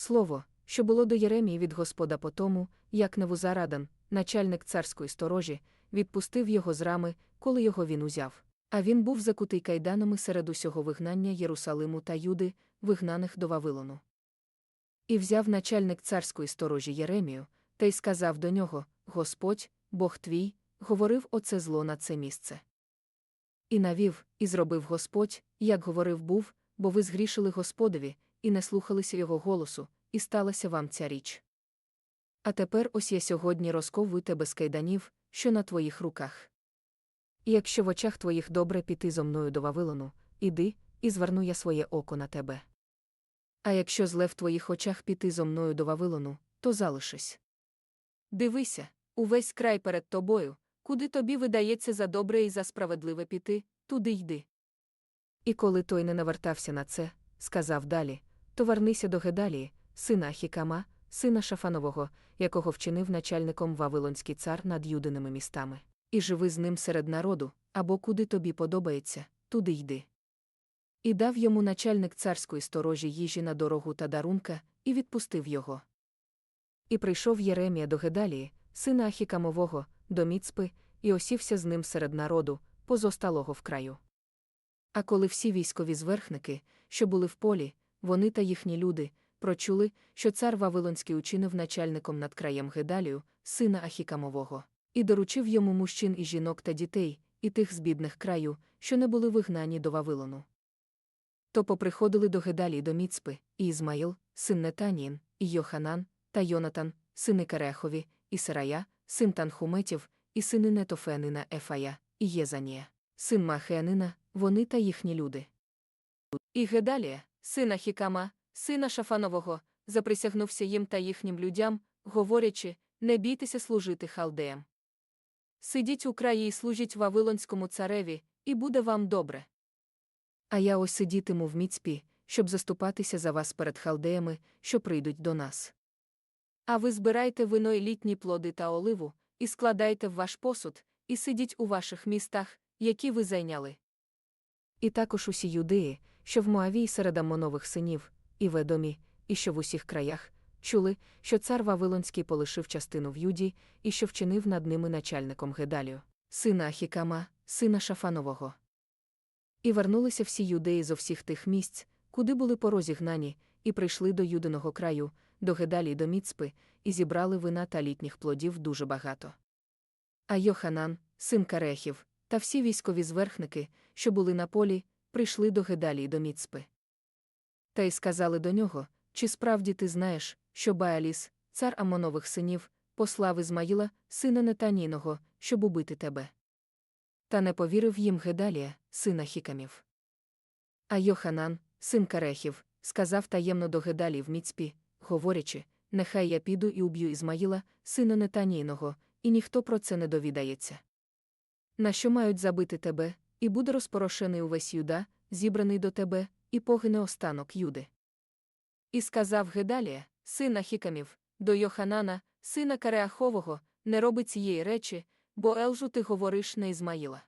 Слово, що було до Єремії від Господа по тому, як Невузарадан, начальник царської сторожі, відпустив його з рами, коли його він узяв. А він був закутий кайданами серед усього вигнання Єрусалиму та Юди, вигнаних до Вавилону. І взяв начальник царської сторожі Єремію, та й сказав до нього: Господь, Бог твій, говорив оце зло на це місце. І навів, і зробив Господь, як говорив був, бо ви згрішили Господові, і не слухалися його голосу, і сталася вам ця річ. А тепер ось я сьогодні розковую тебе з кайданів, що на твоїх руках. І якщо в очах твоїх добре піти зо мною до Вавилону, іди, і зверну я своє око на тебе. А якщо зле в твоїх очах піти зо мною до Вавилону, то залишись. Дивися, увесь край перед тобою, куди тобі видається за добре і за справедливе піти, туди йди. І коли той не навертався на це, сказав далі, то вернися до Гедалії, сина Ахікама, сина Шафанового, якого вчинив начальником Вавилонський цар над юдиними містами, і живи з ним серед народу, або куди тобі подобається, туди йди. І дав йому начальник царської сторожі їжі на дорогу та дарунка, і відпустив його. І прийшов Єремія до Гедалії, сина Ахікамового, до Міцпи, і осівся з ним серед народу, позосталого в краю. А коли всі військові зверхники, що були в полі, вони та їхні люди, прочули, що цар Вавилонський учинив начальником над краєм Гедалію, сина Ахікамового, і доручив йому мужчин і жінок та дітей, і тих з бідних краю, що не були вигнані до Вавилону. То поприходили до Гедалії до Міцпи, і Ізмаїл, син Нетаніїн, і Йоханан, та Йонатан, сини Керехові, і Сарая, син Танхуметів, і сини Нетофенина Ефая, і Єзанія, син Махеанина, вони та їхні люди. І Гедалія, сина Хікама, сина Шафанового, заприсягнувся їм та їхнім людям, говорячи, не бійтеся служити халдеям. Сидіть у краї і служіть Вавилонському цареві, і буде вам добре. А я ось сидітиму в міцпі, щоб заступатися за вас перед халдеями, що прийдуть до нас. А ви збирайте вино й літні плоди та оливу, і складайте в ваш посуд, і сидіть у ваших містах, які ви зайняли. І також усі юдеї, що в Моавії серед Амонових синів, і в Едомі, і що в усіх краях, чули, що цар Вавилонський полишив частину в Юді, і що вчинив над ними начальником Гедалію, сина Ахікама, сина Шафанового. І вернулися всі юдеї зо всіх тих місць, куди були порозігнані, і прийшли до юдиного краю, до Гедалії до Міцпи, і зібрали вина та літніх плодів дуже багато. А Йоханан, син Карехів, та всі військові зверхники, що були на полі, прийшли до Гедалії до Міцпи. Та й сказали до нього, чи справді ти знаєш, що Бааліс, цар Амонових синів, послав Ізмаїла, сина Нетанійного, щоб убити тебе. Та не повірив їм Гедалія, сина Хікамів. А Йоханан, син Карехів, сказав таємно до Гедалії в Міцпі, говорячи, нехай я піду і уб'ю Ізмаїла, сина Нетанійного, і ніхто про це не довідається. На що мають забити тебе, і буде розпорошений увесь юда, зібраний до тебе, і погине останок юди. І сказав Гедалія, сина Хікамів, до Йоханана, сина Кареахового, не роби цієї речі, бо Елжу ти говориш на Ізмаїла.